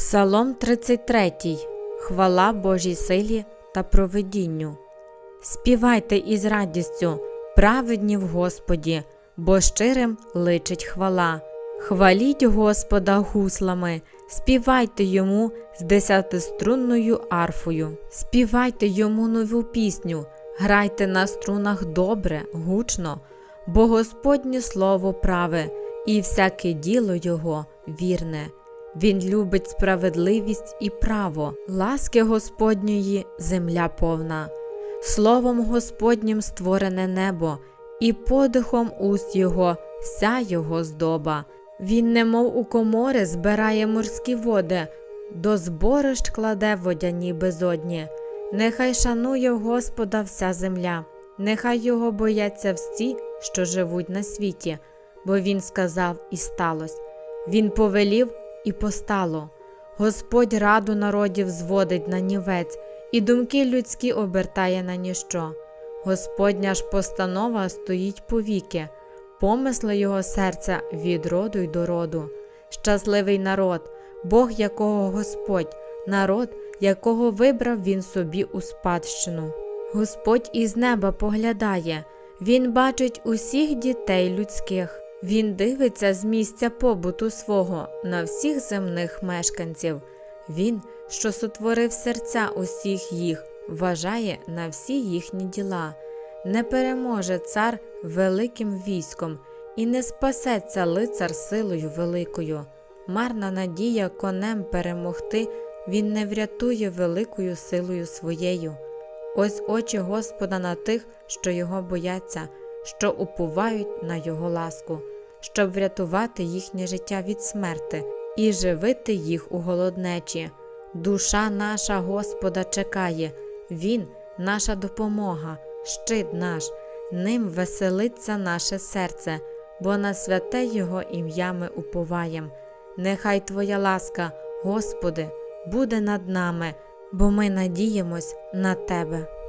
Псалом 33. Хвала Божій силі та провидінню. Співайте із радістю, праведні в Господі, бо щирим личить хвала. Хваліть Господа гуслами, співайте йому з десятиструнною арфою, співайте йому нову пісню, грайте на струнах добре, гучно, бо Господнє слово праве, і всяке діло його вірне. Він любить справедливість і право, ласки Господньої земля повна. Словом Господнім створене небо, і подихом уст його вся його здоба. Він, немов у комори, збирає морські води, до зборищ кладе водяні безодні. Нехай шанує Господа вся земля, нехай його бояться всі, що живуть на світі, бо він сказав і сталось. Він повелів і постало. Господь раду народів зводить на нівець, і думки людські обертає на ніщо. Господня ж постанова стоїть повіки, помисли його серця від роду й до роду. Щасливий народ, Бог якого Господь, народ, якого вибрав він собі у спадщину. Господь із неба поглядає, Він бачить усіх дітей людських. Він дивиться з місця побуту свого на всіх земних мешканців. Він, що сотворив серця усіх їх, вважає на всі їхні діла. Не переможе цар великим військом, і не спасеться лицар силою великою. Марна надія конем перемогти, він не врятує великою силою своєю. Ось очі Господа на тих, що його бояться, що уповають на його ласку, щоб врятувати їхнє життя від смерти і живити їх у голоднечі. Душа наша Господа чекає, Він наша допомога, щит наш, ним веселиться наше серце, бо на святе Його ім'я ми уповаєм. Нехай Твоя ласка, Господи, буде над нами, бо ми надіємось на Тебе.